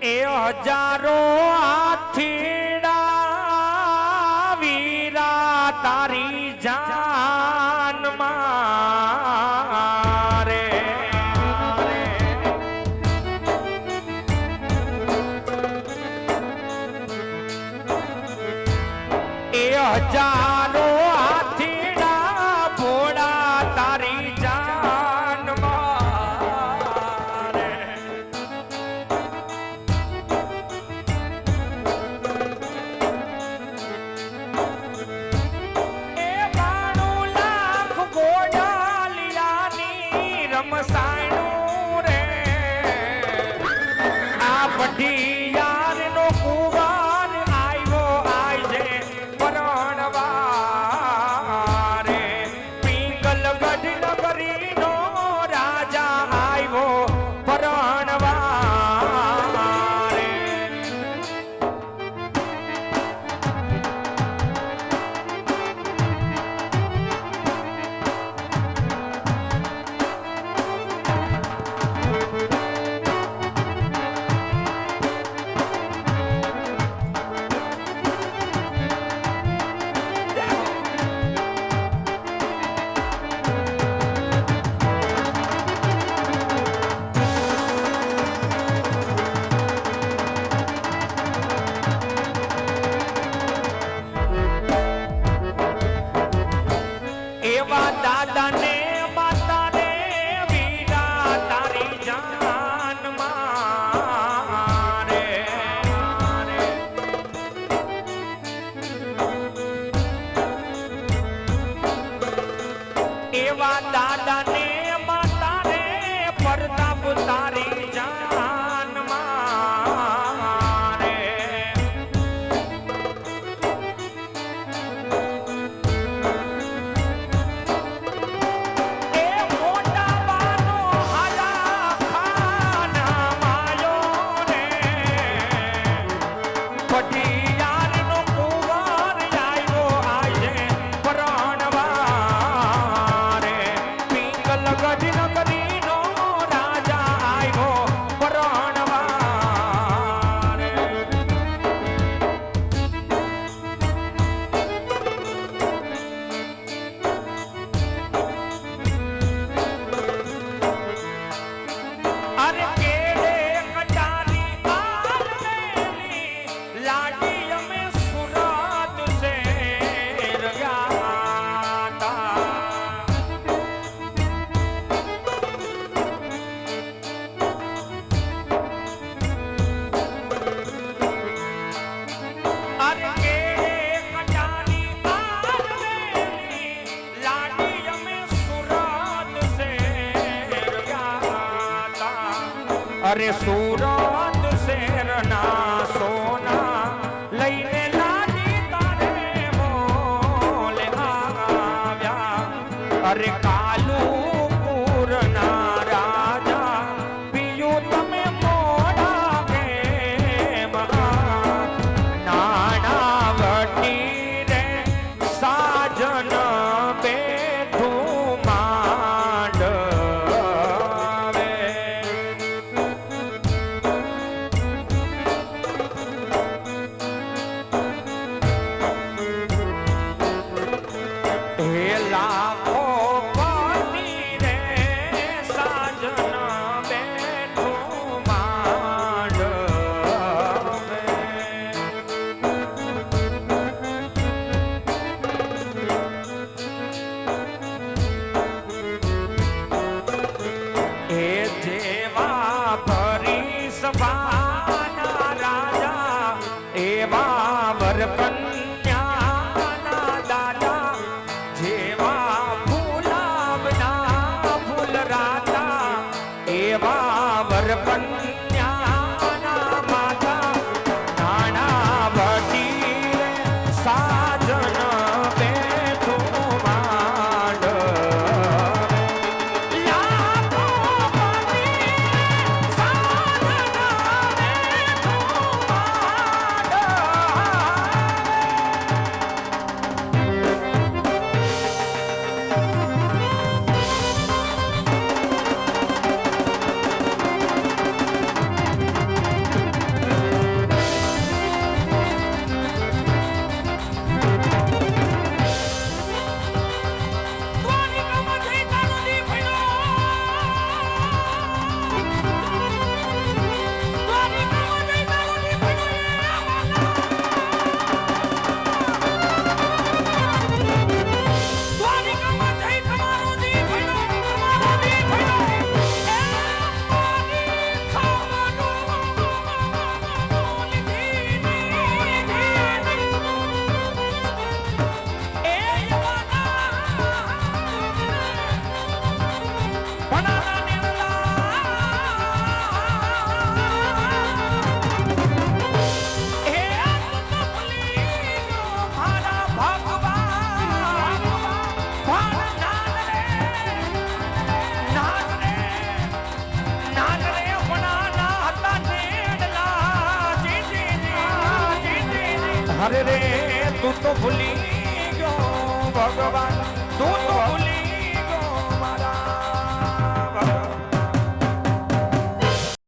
એ હજારો હાથીડા વીરા તારી જાન મારે. એ હજાર પરતાપ તારી અરે સુરત શેરના સોના લઈને લાડી તારે બોલે આવ્યા અરે કા એવા વરકન્યા દાદા જેવા ફૂલાબના ફૂલ રાતા એવા વરકન્યા হরে রে তু তো ভুলি ভগবান তু তো ভুলি